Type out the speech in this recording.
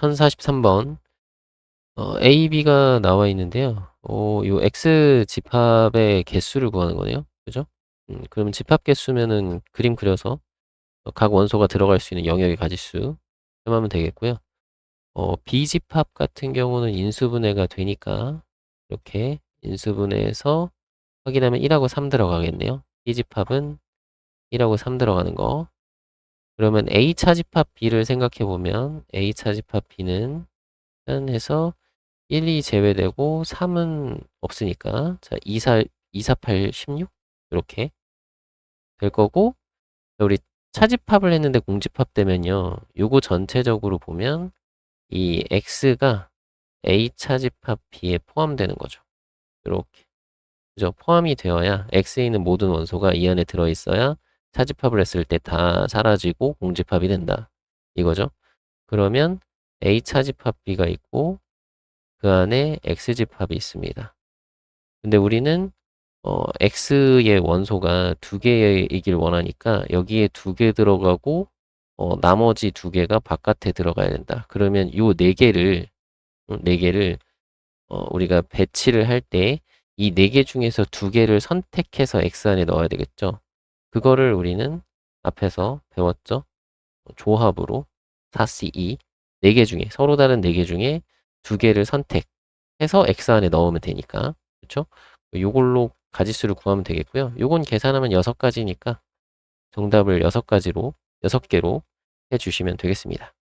1043번 어, A, B가 나와 있는데요. 어, 요 X 집합의 개수를 구하는 거네요. 그죠? 음, 그러면 집합 개수면은 그림 그려서 어, 각 원소가 들어갈 수 있는 영역의 가지수 하면 되겠고요. 어, B 집합 같은 경우는 인수분해가 되니까 이렇게 인수분해해서 확인하면 1하고 3 들어가겠네요. B 집합은 1하고 3 들어가는 거. 그러면 A차 집합 B를 생각해 보면 A차 집합 B는 해서 1, 2 제외되고 3은 없으니까 자 2, 4, 2, 4, 8, 16 이렇게 될 거고 우리 차집합을 했는데 공집합 되면요 요거 전체적으로 보면 이 X가 A 차집합 B에 포함되는 거죠. 이렇게. 그죠? 포함이 되어야 X에 있는 모든 원소가 이 안에 들어있어야 차집합을 했을 때 다 사라지고 공집합이 된다 이거죠 그러면 A 차집합 B가 있고 그 안에 X집합이 있습니다. 근데 우리는 어, X의 원소가 두 개이길 원하니까 여기에 두 개 들어가고 어, 나머지 두 개가 바깥에 들어가야 된다. 그러면 요 네 개를 네 개를 어, 우리가 배치를 할 때 이 네 개 중에서 두 개를 선택해서 X 안에 넣어야 되겠죠. 그거를 우리는 앞에서 배웠죠. 조합으로 4C2 네개 중에 서로 다른 네개 중에 두 개를 선택해서 X 안에 넣으면 되니까 그렇죠? 요걸로 가지수를 구하면 되겠고요. 요건 계산하면 여섯 가지니까 정답을 여섯 가지로 여섯 개로 해주시면 되겠습니다.